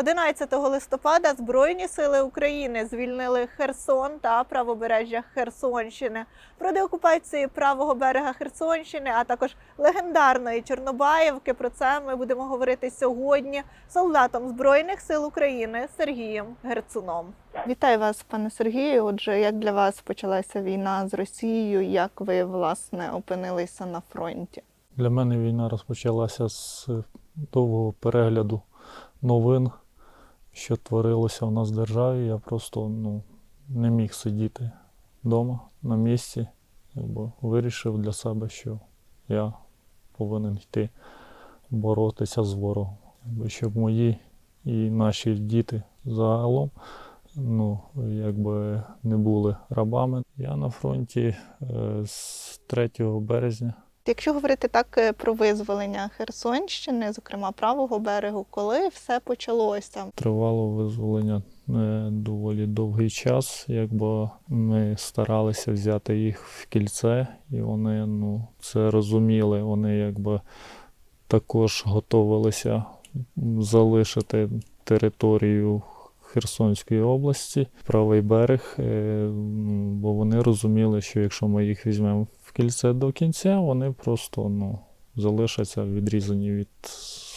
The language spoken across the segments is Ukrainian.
11 листопада Збройні сили України звільнили Херсон та правобережжя Херсонщини. Про деокупацію правого берега Херсонщини, а також легендарної Чорнобаївки. Про це ми будемо говорити сьогодні з солдатом Збройних сил України Сергієм Герцуном. Вітаю вас, пане Сергію. Отже, як для вас почалася війна з Росією? Як ви власне опинилися на фронті? Для мене війна розпочалася з довгого перегляду новин, що творилося в нас в державі. Я просто ну, не міг сидіти вдома на місці. Якби вирішив для себе, що я повинен йти боротися з ворогом. Якби, щоб мої і наші діти загалом ну, якби не були рабами. Я на фронті е, з 3 березня. Якщо говорити так е, про визволення Херсонщини, зокрема правого берегу, коли все почалося? Тривало визволення е, доволі довгий час, якби ми старалися взяти їх в кільце, і вони ну, це розуміли. Вони якби також готувалися залишити територію Херсонської області, правий берег, е, бо вони розуміли, що якщо ми їх візьмемо в кільце до кінця, вони просто ну, залишаться відрізані від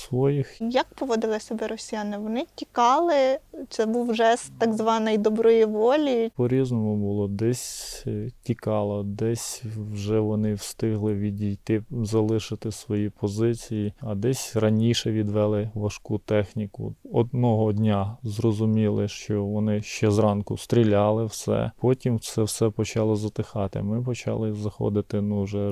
своїх. Як поводили себе росіяни? Вони тікали. Це був жест так званої доброї волі. По-різному було, десь е, тікало, десь вже вони встигли відійти, залишити свої позиції, а десь раніше відвели важку техніку. Одного дня зрозуміли, що вони ще зранку стріляли, все. Потім це все почало затихати. Ми почали заходити, ну вже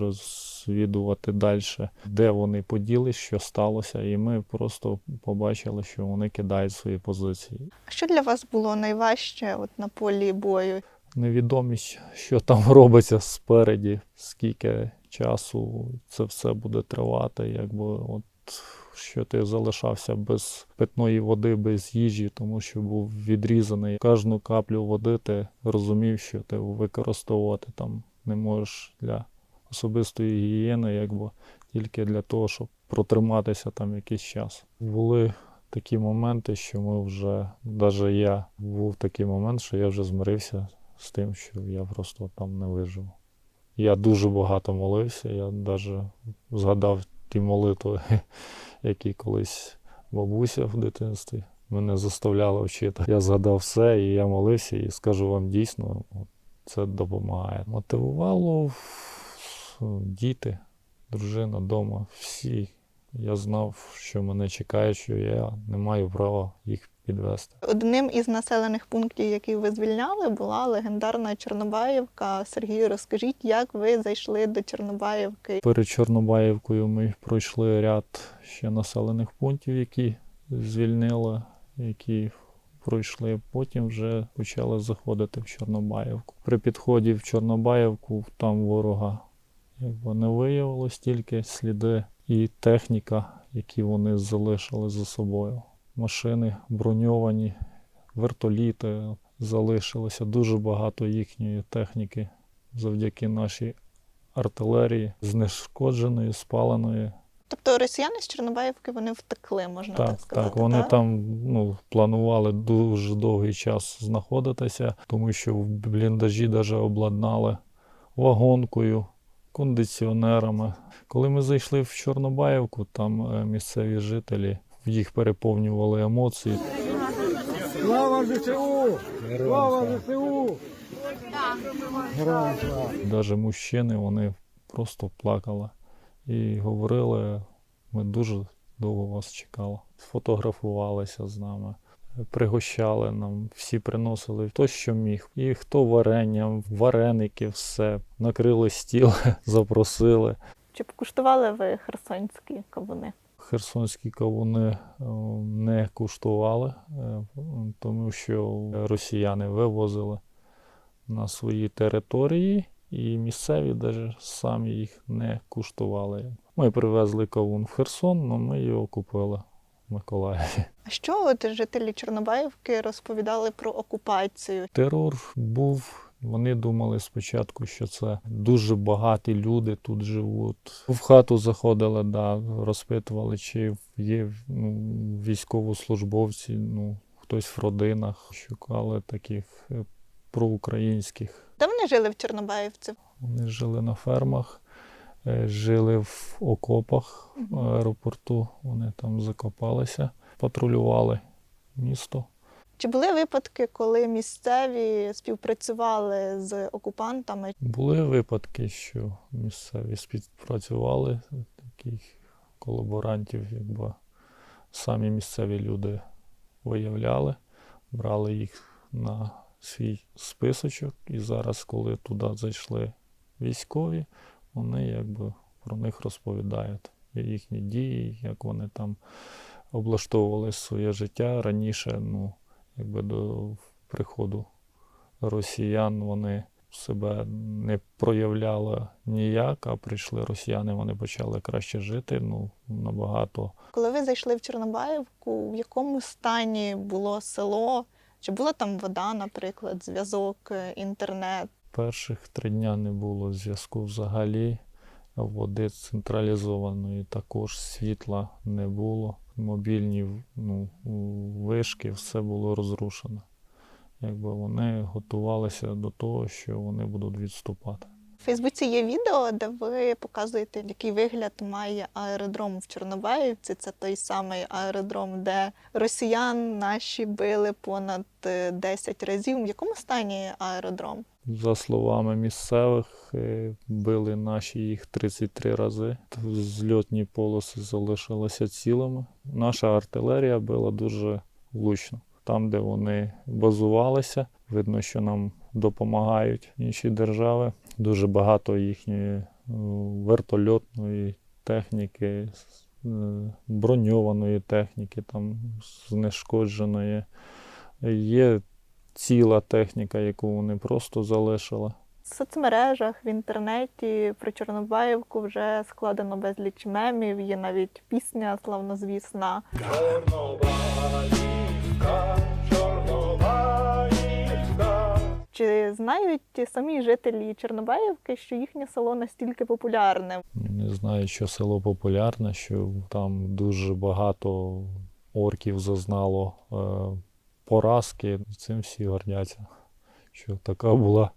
розвідувати далі, де вони поділись, що сталося, і ми просто побачили, що вони кидають свої позиції. А що для вас було найважче от на полі бою? невідомість, що там робиться спереді, скільки часу це все буде тривати, якби от що ти залишався без питної води, без їжі, тому що був відрізаний. Кожну каплю води ти розумів, що ти використовувати там не можеш для особистої гігієни, якби тільки для того, щоб протриматися там якийсь час. Були такі моменти, що ми вже, навіть я був такий момент, що я вже змирився з тим, що я просто там не виживу. Я дуже багато молився, я навіть згадав ті молитви, які колись бабуся в дитинстві мене заставляла вчити. Я згадав все, і я молився, і скажу вам дійсно, це допомагає. Мотивувало діти, дружина вдома, всі. Я знав, що мене чекає, що я не маю права їх підвести. Одним із населених пунктів, які ви звільняли, була легендарна Чорнобаївка. Сергію, розкажіть, як ви зайшли до Чорнобаївки? Перед Чорнобаївкою ми пройшли ряд ще населених пунктів, які звільнили, які пройшли. Потім вже почали заходити в Чорнобаївку. При підході в Чорнобаївку там ворога якби не виявилось тільки сліди і техніка, які вони залишили за собою. Машини броньовані, вертоліти залишилося дуже багато їхньої техніки завдяки нашій артилерії, знешкодженої, спаленої. Тобто росіяни з Чорнобаївки вони втекли, можна так, Так, сказати. так, вони там ну, планували дуже довгий час знаходитися, тому що в бліндажі навіть обладнали вагонкою, кондиціонерами. Коли ми зайшли в Чорнобаївку, там е, місцеві жителі їх переповнювали емоції. Слава ЗСУ! Слава ЗСУ! Навіть мужчини вони просто плакали і говорили, ми дуже довго вас чекали. Сфотографувалися з нами, пригощали нам, всі приносили хто що міг. І хто варення, вареники, все. Накрили стіл, запросили. Чи покуштували ви херсонські кавуни? Херсонські кавуни е, не куштували, е, тому що росіяни вивозили на свої території, і місцеві навіть самі їх не куштували. Ми привезли кавун в Херсон, але ми його купили Миколаєві. А що от жителі Чорнобаївки розповідали про окупацію? Терор був Вони думали спочатку, що це дуже багаті люди тут живуть. В хату заходили, да, розпитували, чи є ну, військовослужбовці, ну, хтось в родинах, шукали таких е, проукраїнських. Де вони жили в Чорнобаївці? Вони жили на фермах, жили в окопах в аеропорту. Вони там закопалися, патрулювали місто. Чи були випадки, коли місцеві співпрацювали з окупантами? Були випадки, що місцеві співпрацювали таких колаборантів, якби самі місцеві люди виявляли, брали їх на свій списочок, і зараз, коли туди зайшли військові, вони якби про них розповідають їхні дії, як вони там облаштовували своє життя раніше, ну, якби до приходу росіян вони себе не проявляли ніяк, а прийшли росіяни, вони почали краще жити, ну, набагато. Коли ви зайшли в Чорнобаївку, в якому стані було село? Чи була там вода, наприклад, зв'язок, е, інтернет? Перших три дня не було зв'язку взагалі, води централізованої також світла не було. Мобільні ну, вишки, все було розрушено. Якби вони готувалися до того, що вони будуть відступати. Фейсбуці є відео, де ви показуєте, який вигляд має аеродром в Чорнобаївці. Це той самий аеродром, де росіян наші били понад е, 10 разів. В якому стані аеродром? За словами місцевих, е, били наші їх 33 рази. Зльотні полоси залишилися цілими. Наша артилерія била дуже влучно. Там, де вони базувалися, видно, що нам допомагають інші держави. Дуже багато їхньої е, вертольотної техніки, е, броньованої техніки, там знешкодженої. Є ціла техніка, яку вони просто залишили. В соцмережах, в інтернеті про Чорнобаївку вже складено безліч мемів. Є навіть пісня славнозвісна. Чи знають ті самі жителі Чорнобаївки, що їхнє село настільки популярне? Не знаю, що село популярне, що там дуже багато орків зазнало е, поразки. Цим всі гордяться, що така була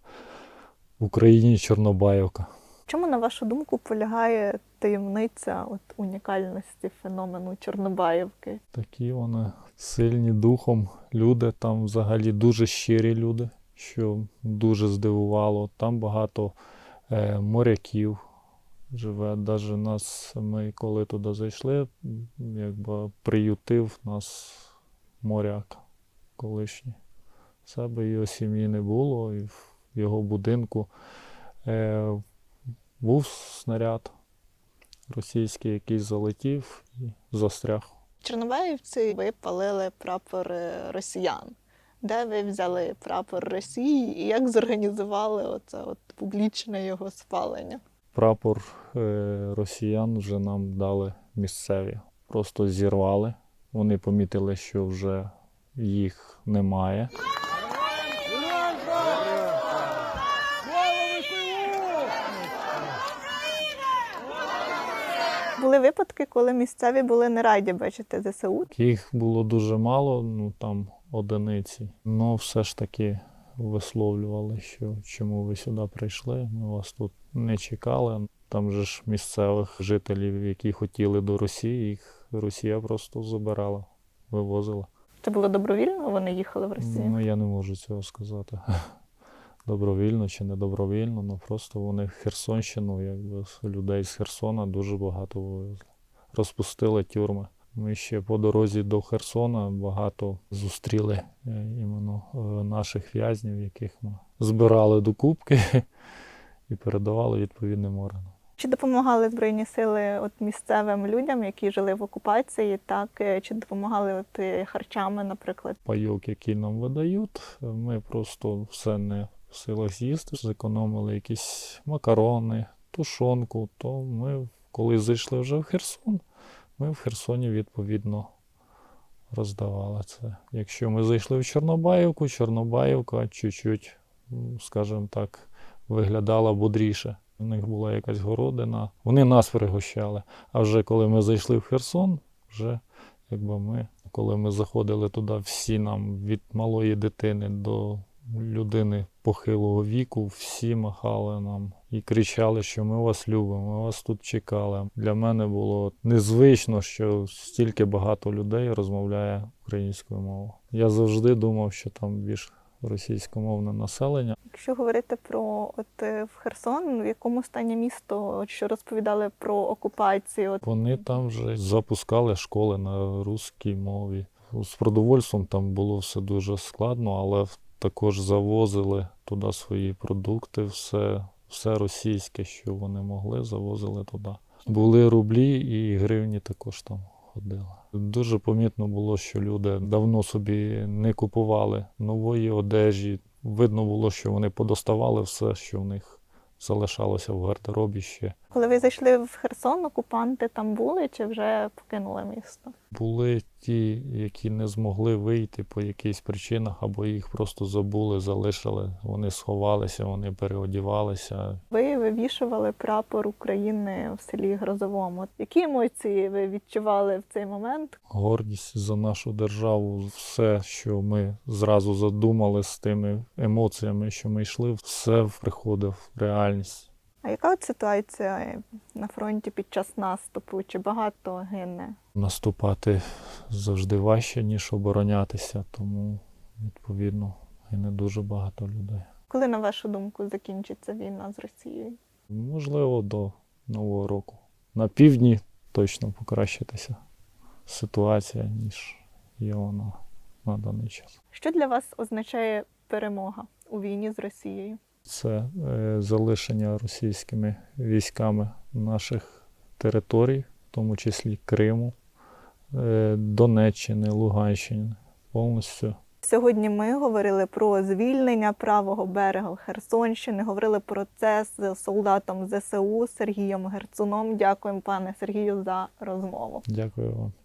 в Україні Чорнобаївка. Чому, на вашу думку, полягає таємниця от унікальності феномену Чорнобаївки? Такі вони сильні духом люди, там взагалі дуже щирі люди, що дуже здивувало. Там багато е, моряків живе. Навіть нас, ми коли туди зайшли, якби приютив нас моряк колишній. Себе його сім'ї не було, і в його будинку е, був снаряд російський, який залетів і застряг. Чорнобаївці ви палили прапор е, росіян. Де ви взяли прапор Росії і як зорганізували оце от публічне його спалення? Прапор е, росіян вже нам дали місцеві. Просто зірвали. Вони помітили, що вже їх немає. Були випадки, коли місцеві були не раді бачити ЗСУ. Їх було дуже мало, ну там одиниці. Ну все ж таки висловлювали, що чому ви сюди прийшли. Ми вас тут не чекали. Там же ж місцевих жителів, які хотіли до Росії, їх Росія просто забирала, вивозила. Це було добровільно, вони їхали в Росію. Ну, я не можу цього сказати. Добровільно чи не добровільно, ну просто вони Херсонщину, якби людей з Херсона дуже багато вивезли. Розпустили тюрми. Ми ще по дорозі до Херсона багато зустріли е, іменно е, наших в'язнів, яких ми збирали до кубки і передавали відповідним органам. Чи допомагали Збройні сили от місцевим людям, які жили в окупації, так е, чи допомагали от харчами, наприклад? пайок, який нам видають, ми просто все не в силах з'їсти, зекономили якісь макарони, тушонку. То ми, коли зайшли вже в Херсон, ми в Херсоні відповідно роздавали це. Якщо ми зайшли в Чорнобаївку, Чорнобаївка чуть-чуть скажімо так, виглядала бодріше. У них була якась городина. Вони нас пригощали. А вже коли ми зайшли в Херсон, вже якби ми, коли ми заходили туди, всі нам від малої дитини до людини похилого віку, всі махали нам і кричали, що ми вас любимо, ми вас тут чекали. Для мене було незвично, що стільки багато людей розмовляє українською мовою. Я завжди думав, що там більш російськомовне населення. Якщо говорити про от е, в Херсон, в якому стані місто, от що розповідали про окупацію, от Вони там вже запускали школи на русській мові. З продовольством там було все дуже складно, але також завозили туди свої продукти, все, все російське, що вони могли, завозили туди. Були рублі і гривні також там ходили. Дуже помітно було, що люди давно собі не купували нової одежі. Видно було, що вони подоставали все, що в них залишалося в гардеробі ще. Коли ви зайшли в Херсон, окупанти там були чи вже покинули місто? Були ті, які не змогли вийти по якихось причинах, або їх просто забули, залишили. Вони сховалися, вони переодівалися. Ви вивішували прапор України в селі Грозовому. Які емоції ви відчували в цей момент? Гордість за нашу державу, все, що ми зразу задумали з тими емоціями, що ми йшли, все приходив в реальність. А яка от ситуація на фронті під час наступу? Чи багато гине? Наступати завжди важче, ніж оборонятися, тому відповідно і не дуже багато людей. Коли, на вашу думку, закінчиться війна з Росією? Можливо, до Нового року. На півдні точно покращитися ситуація, ніж є вона на даний час. Що для вас означає перемога у війні з Росією? Це е, залишення російськими військами наших територій, в тому числі Криму, е, Донеччини, Луганщини, повністю Сьогодні ми говорили про звільнення правого берега Херсонщини. Говорили про це з солдатом ЗСУ Сергієм Герцуном. Дякуємо, пане Сергію, за розмову. дякую вам.